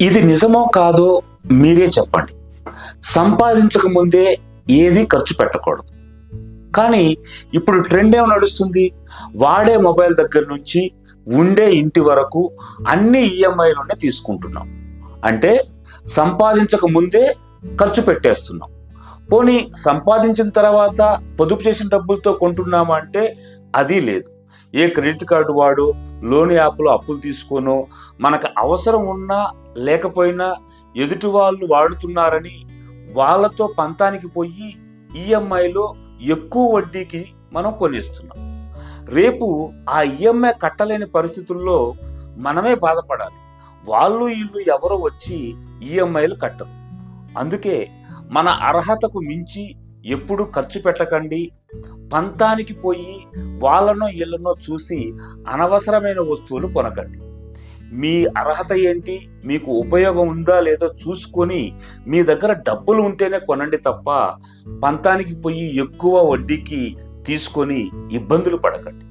ఇది నిజమో కాదో మీరే చెప్పండి. సంపాదించక ముందే ఏది ఖర్చు పెట్టకూడదు. కానీ ఇప్పుడు ట్రెండ్ ఏమి నడుస్తుంది? వాడే మొబైల్ దగ్గర నుంచి ఉండే ఇంటి వరకు అన్ని ఈఎంఐలోనే తీసుకుంటున్నాం. అంటే సంపాదించక ముందే ఖర్చు పెట్టేస్తున్నాం. పోనీ సంపాదించిన తర్వాత పొదుపు చేసిన డబ్బులతో కొంటున్నామా అంటే అది లేదు. ఏ క్రెడిట్ కార్డు వాడు లోన్ యాప్లో అప్పులు తీసుకోనో మనకు అవసరం ఉన్నా లేకపోయినా ఎదుటి వాళ్ళు వాడుతున్నారని వాళ్ళతో పంతానికి పోయి ఈఎంఐలో ఎక్కువ వడ్డీకి మనం కొనేస్తున్నాం. రేపు ఆ ఈఎంఐ కట్టలేని పరిస్థితుల్లో మనమే బాధపడాలి. వాళ్ళు వీళ్ళు ఎవరో వచ్చి ఈఎంఐలు కట్టరు. అందుకే మన అర్హతకు మించి ఎప్పుడు ఖర్చు పెట్టకండి పంతానికి పోయి వాళ్ళనో వీళ్ళనో చూసి అనవసరమైన వస్తువులు కొనకండి. మీ అర్హత ఏంటి? మీకు ఉపయోగం ఉందా లేదో చూసుకొని మీ దగ్గర డబ్బులు ఉంటేనే కొనండి తప్ప పంతానికి పోయి ఎక్కువ వడ్డీకి తీసుకొని ఇబ్బందులు పడకండి.